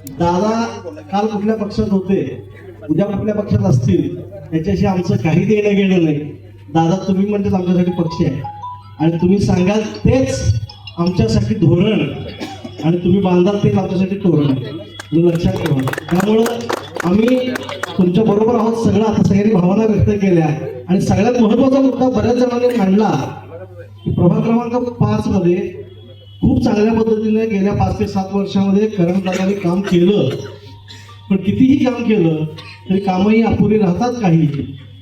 दादा काल कुठल्या पक्षात होते. उद्या कुठल्या पक्षात असतील. याच्याशी आमचं काही देणं घेणं नाही. दादा तुम्ही म्हणजेच आमच्यासाठी पक्ष आहे. आणि तुम्ही सांगाल तेच आमच्यासाठी धोरण आणि तुम्ही बांधाल तेच आमच्यासाठी धोरण आहे. लक्षात ठेवा. त्यामुळं आम्ही तुमच्या बरोबर आहोत. सगळं आता सगळ्यांनी भावना व्यक्त केल्या. आणि सगळ्यात महत्त्वाचा मुद्दा बऱ्याच जणांनी मांडला. की प्रभाग क्रमांक पाच मध्ये खूप चांगल्या पद्धतीने गेल्या पाच ते सात वर्षामध्ये करणदादांनी काम केलं. पण कितीही काम केलं तरी कामही अपुरी राहतात काही.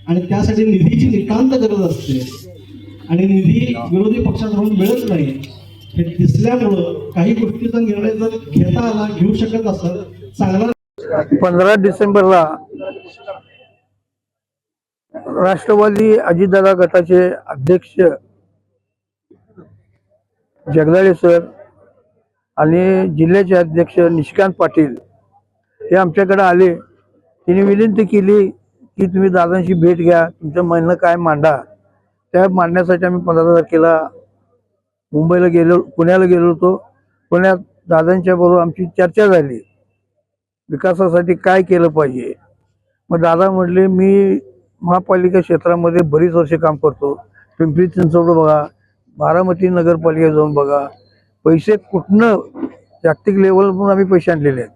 आणि त्यासाठी निधीची नितांत गरज असते. आणि निधी विरोधी पक्षाकडून मिळत नाही. हे दिसल्यामुळं काही गोष्टीचा निर्णय जर घेता आला घेऊ शकत असत चांगला पंधरा डिसेंबरला राष्ट्रवादी अजितदादा गटाचे अध्यक्ष जगदाळे सर आणि जिल्ह्याचे अध्यक्ष निशिकांत पाटील हे आमच्याकडे आले. त्यांनी विनंती केली की तुम्ही दादांशी भेट घ्या तुमचं म्हणणं काय मांडा. त्या मांडण्यासाठी आम्ही पंधरा तारखेला मुंबईला गेलो पुण्याला गेलो होतो. पुण्यात दादांच्या बरोबर आमची चर्चा झाली. विकासासाठी काय केलं पाहिजे? मग दादा म्हटले मी महापालिका क्षेत्रामध्ये बरीच वर्षे काम करतो. पिंपरी चिंचवड बघा बारामती नगरपालिका जाऊन बघा. पैसे कुठनं जागतिक लेवलवरून आम्ही पैसे आणलेले आहेत.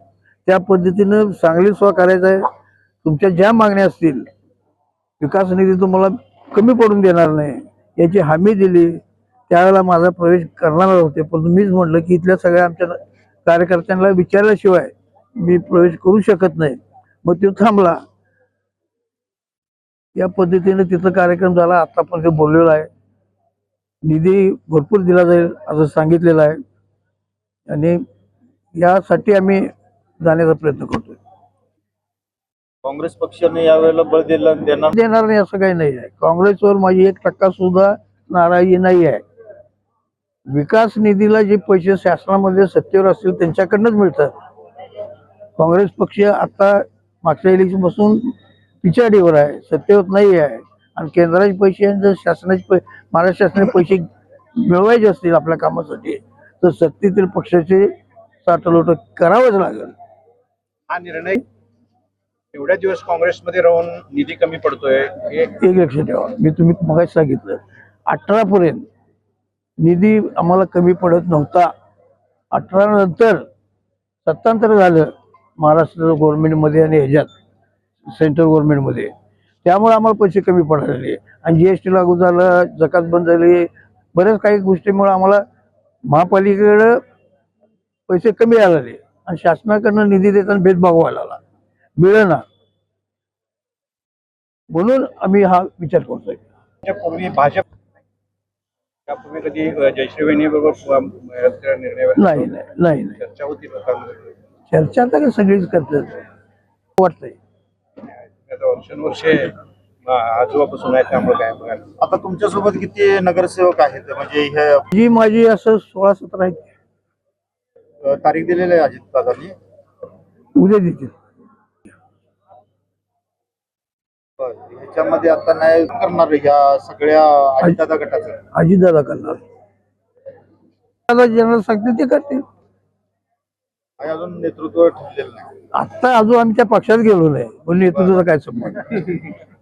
त्या पद्धतीनं चांगली स्व करायचं आहे. तुमच्या ज्या मागण्या असतील विकास निधी तुम्हाला कमी पडून देणार नाही. याची हमी दिली. त्यावेळेला माझा प्रवेश करणार होते. पण मीच म्हटलं की इथल्या सगळ्या आमच्या कार्यकर्त्यांना विचारल्याशिवाय मी प्रवेश करू शकत नाही. मग तो थांबला. या पद्धतीने तिथं कार्यक्रम झाला. आतापर्यंत बोललेला आहे. निधी भरपूर दिला जाईल असं सांगितलेलं आहे. आणि यासाठी आम्ही जाण्याचा प्रयत्न करतोय. काँग्रेस पक्षाने यावेळेला बळ दिलं देणार देणार नाही असं काही नाही आहे. काँग्रेसवर माझी एक टक्का सुद्धा नाराजी नाही आहे. विकास निधीला जे पैसे शासनामध्ये सत्तेवर असतील त्यांच्याकडनंच मिळतात. काँग्रेस पक्ष आता मागच्या इलेक्शनपासून पिछाडीवर आहे सत्तेवर नाही आहे. आणि केंद्राचे पैसे शासनाचे पै महाराष्ट्र शासनाचे पैसे मिळवायचे असतील आपल्या कामासाठी तर सत्तेतील पक्षाचे साठलोट करावंच लागेल. हा निर्णय एवढ्या दिवस काँग्रेसमध्ये राहून निधी कमी पडतोय एक लक्षात ठेवा. मी तुम्ही मगाच सांगितलं अठरा पर्यंत निधी आम्हाला कमी पडत नव्हता. अठरा नंतर सत्तांतर झालं महाराष्ट्र गव्हर्नमेंटमध्ये आणि ह्याच्यात सेंट्रल गव्हर्नमेंटमध्ये त्यामुळे आम्हाला पैसे कमी पडायला. आणि जी एस टी लागू झालं जकात बंद झाली बऱ्याच काही गोष्टीमुळे आम्हाला महापालिकेकडं पैसे कमी आले आणि शासनाकडनं निधी देताना भेदभाव व्हायला लागला. मिळेना. म्हणून आम्ही हा विचार करतोय त्यापूर्वी भाजप कधी अ, जयश्री वहिनी बरोबर निर्णय नाही नाही नाही चर्चा होती चर्चा तर सगळीच करतात. वाटतंय. वर्षानुवर्षे आजोबापासून आहे त्यामुळे काय बघायला आता तुमच्यासोबत किती नगरसेवक आहेत? म्हणजे हे जी माझी असं सोळा सतरा आहेत. अ, तारीख दिलेली आहे अजित दादांनी. उद्या देतील. ह्याच्यामध्ये आता नाही करणार ह्या सगळ्या अजितदादा गटाचं? अजितदादा करणार. दादा ज्यांना सांगतील ते करतील. आणि अजून नेतृत्व ठरलेलं नाही. आता अजून आम्ही त्या पक्षात गेलो नाही. पण तुझं काय संबंध?